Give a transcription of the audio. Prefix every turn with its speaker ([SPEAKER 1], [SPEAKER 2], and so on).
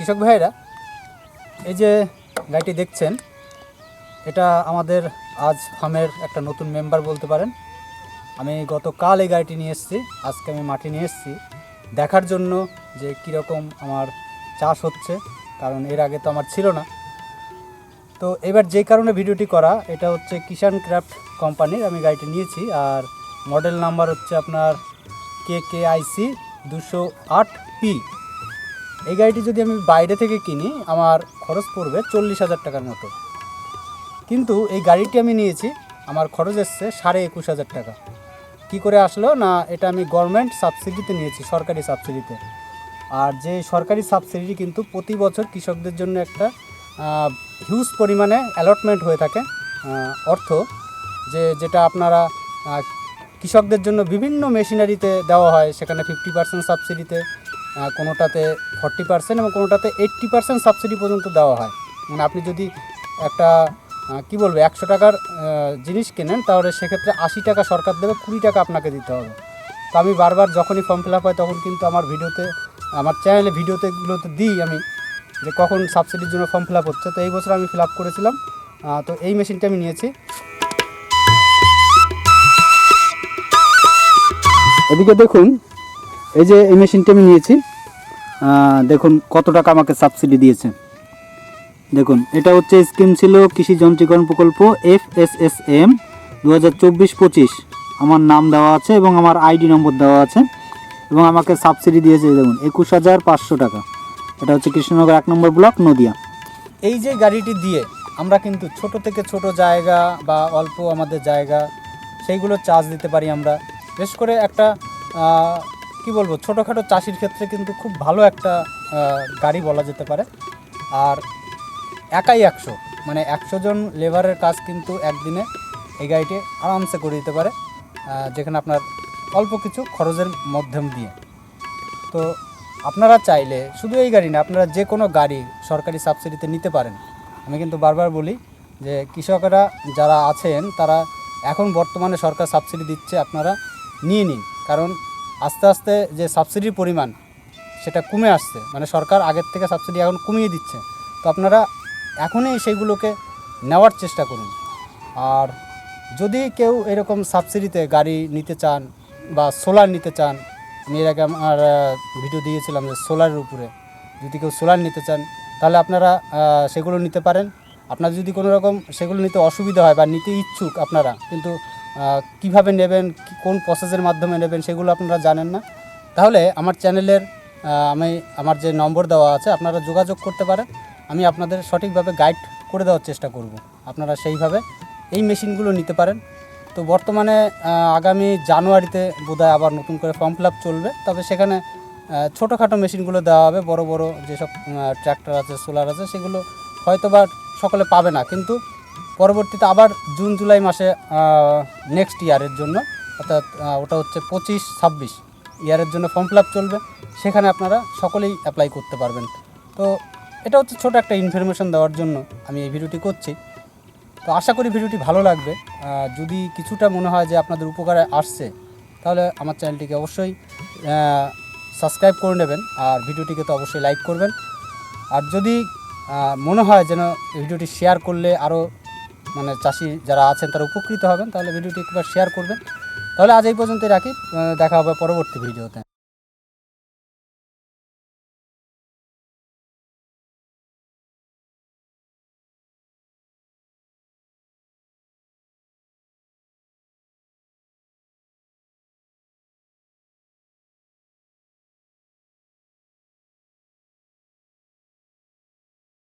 [SPEAKER 1] কৃষক ভাইরা এই যে গাড়িটি দেখছেন, এটা আমাদের আজ ফার্মের একটা নতুন মেম্বার বলতে পারেন। আমি গতকাল এই গাড়িটি নিয়ে এসেছি, আজকে আমি মাটি নিয়ে এসেছি। দেখার জন্য যে কীরকম আমার চাষ হচ্ছে, কারণ এর আগে তো আমার ছিল না। তো এবার যে কারণে ভিডিওটি করা, এটা হচ্ছে কিষান ক্রাফট কোম্পানির, আমি গাড়িটি নিয়েছি। আর মডেল নাম্বার হচ্ছে আপনার কে কে আইসি দুশো আট পি। এই গাড়িটি যদি আমি বাইরে থেকে কিনি, আমার খরচ পড়বে চল্লিশ হাজার টাকার মতো। কিন্তু এই গাড়িটি আমি নিয়েছি, আমার খরচ এসছে সাড়ে একুশ হাজার টাকা। কি করে আসলো না, এটা আমি গভর্নমেন্ট সাবসিডিতে নিয়েছি, সরকারি সাবসিডিতে আর যে সরকারি সাবসিডি কিন্তু প্রতি বছর কৃষকদের জন্য একটা হিউজ পরিমাণে অ্যালটমেন্ট হয়ে থাকে। অর্থ যে, যেটা আপনারা কৃষকদের জন্য বিভিন্ন মেশিনারিতে দেওয়া হয়, সেখানে ফিফটি পার্সেন্ট সাবসিডিতে কোনোটাতে ফর্টি পার্সেন্ট এবং কোনোটাতে এইট্টি পার্সেন্ট সাবসিডি পর্যন্ত দেওয়া হয়। মানে আপনি যদি একটা কি বলব, একশো টাকার জিনিস কেনেন, তাহলে সেক্ষেত্রে আশি টাকা সরকার দেবে, কুড়ি টাকা আপনাকে দিতে হবে। তো আমি বারবার যখনই ফর্ম ফিল আপ হয়, তখন কিন্তু আমার ভিডিওতে, আমার চ্যানেলে ভিডিওতে এগুলোতে দিই আমি, যে কখন সাবসিডির জন্য ফর্ম ফিল আপ হচ্ছে। তো এই বছর আমি ফিল আপ করেছিলাম। তো এই মেশিনটা আমি নিয়েছি। এদিকে দেখুন এই যে এই মেশিনটা আমি নিয়েছি দেখুন কত টাকা আমাকে সাবসিডি দিয়েছে। দেখুন, এটা হচ্ছে স্কিম ছিল কৃষি যন্ত্রীকরণ প্রকল্প এফ এস এস এম দু হাজার চব্বিশ পঁচিশ। আমার নাম দেওয়া আছে এবং আমার আইডি নম্বর দেওয়া আছে এবং আমাকে সাবসিডি দিয়েছে দেখুন, একুশ হাজার পাঁচশো টাকা। এটা হচ্ছে কৃষ্ণনগর এক নম্বর ব্লক, নদিয়া। এই যে গাড়িটি দিয়ে আমরা কিন্তু ছোট থেকে ছোট জায়গা বা অল্প আমাদের জায়গা, সেইগুলো চার্জ দিতে পারি আমরা। বেশ করে একটা কি বলব, ছোটোখাটো চাষির ক্ষেত্রে কিন্তু খুব ভালো একটা গাড়ি বলা যেতে পারে। আর একাই একশো মানে একশো জন লেবারের কাজ কিন্তু একদিনে এই গাড়িটি আরামসে করে দিতে পারে যেখানে আপনার অল্প কিছু খরচের মধ্যম দিয়ে। তো আপনারা চাইলে, শুধু এই গাড়ি না, আপনারা যে কোনো গাড়ি সরকারি সাবসিডিতে নিতে পারেন। আমি কিন্তু বারবার বলি যে, কৃষকরা যারা আছেন, তারা এখন বর্তমানে সরকার সাবসিডি দিচ্ছে আপনারা নিয়ে নিন। কারণ আস্তে আস্তে যে সাবসিডির পরিমাণ সেটা কমে আসছে। মানে সরকার আগের থেকে সাবসিডি এখন কমিয়ে দিচ্ছে। তো আপনারা এখনই সেইগুলোকে নেওয়ার চেষ্টা করুন। আর যদি কেউ এরকম সাবসিডিতে গাড়ি নিতে চান বা সোলার নিতে চান, আমি এর আগে আমার ভিডিও দিয়েছিলাম যে সোলারের উপরে। যদি কেউ সোলার নিতে চান, তাহলে আপনারা সেগুলো নিতে পারেন। আপনার যদি কোনো রকম সেগুলো নিতে অসুবিধা হয় বা নিতে ইচ্ছুক আপনারা, কিন্তু কীভাবে নেবেন কোন প্রসেসের মাধ্যমে নেবেন সেগুলো আপনারা জানেন না। তাহলে আমার চ্যানেলের আমি, আমার যে নম্বর দেওয়া আছে, আপনারা যোগাযোগ করতে পারেন। আমি আপনাদের সঠিকভাবে গাইড করে দেওয়ার চেষ্টা করব। আপনারা সেইভাবে এই মেশিনগুলো নিতে পারেন। তো বর্তমানে আগামী জানুয়ারিতে বোধহয় আবার নতুন করে ফর্ম ফিল চলবে। তবে সেখানে ছোটোখাটো মেশিনগুলো দেওয়া হবে। বড় বড় যেসব ট্র্যাক্টর আছে সোলার আছে, সেগুলো হয়তো বা সকলে পাবে না। কিন্তু পরবর্তীতে আবার জুন, জুলাই মাসে নেক্সট ইয়ারের জন্য অর্থাৎ ওটা হচ্ছে পঁচিশ ছাব্বিশ। ইয়ারের জন্য ফর্ম ফিল চলবে। সেখানে আপনারা সকলেই অ্যাপ্লাই করতে পারবেন। তো এটা হচ্ছে ছোট একটা ইনফরমেশন দেওয়ার জন্য আমি এই ভিডিওটি করছি। তো আশা করি ভিডিওটি ভালো লাগবে। যদি কিছুটা মনে হয় যে আপনাদের উপকারে আসছে, তাহলে আমার চ্যানেলটিকে অবশ্যই সাবস্ক্রাইব করে নেবেন। আর ভিডিওটিকে তো অবশ্যই লাইক করবেন। আর যদি মনে হয় যেন ভিডিওটি শেয়ার করলে আরও মানে চাষি যারা আছেন তারা উপকৃত হবেন, তাহলে ভিডিওটি একবার শেয়ার করবেন। তাহলে আজ এই পর্যন্তই রাখি দেখা হবে পরবর্তী ভিডিওতে।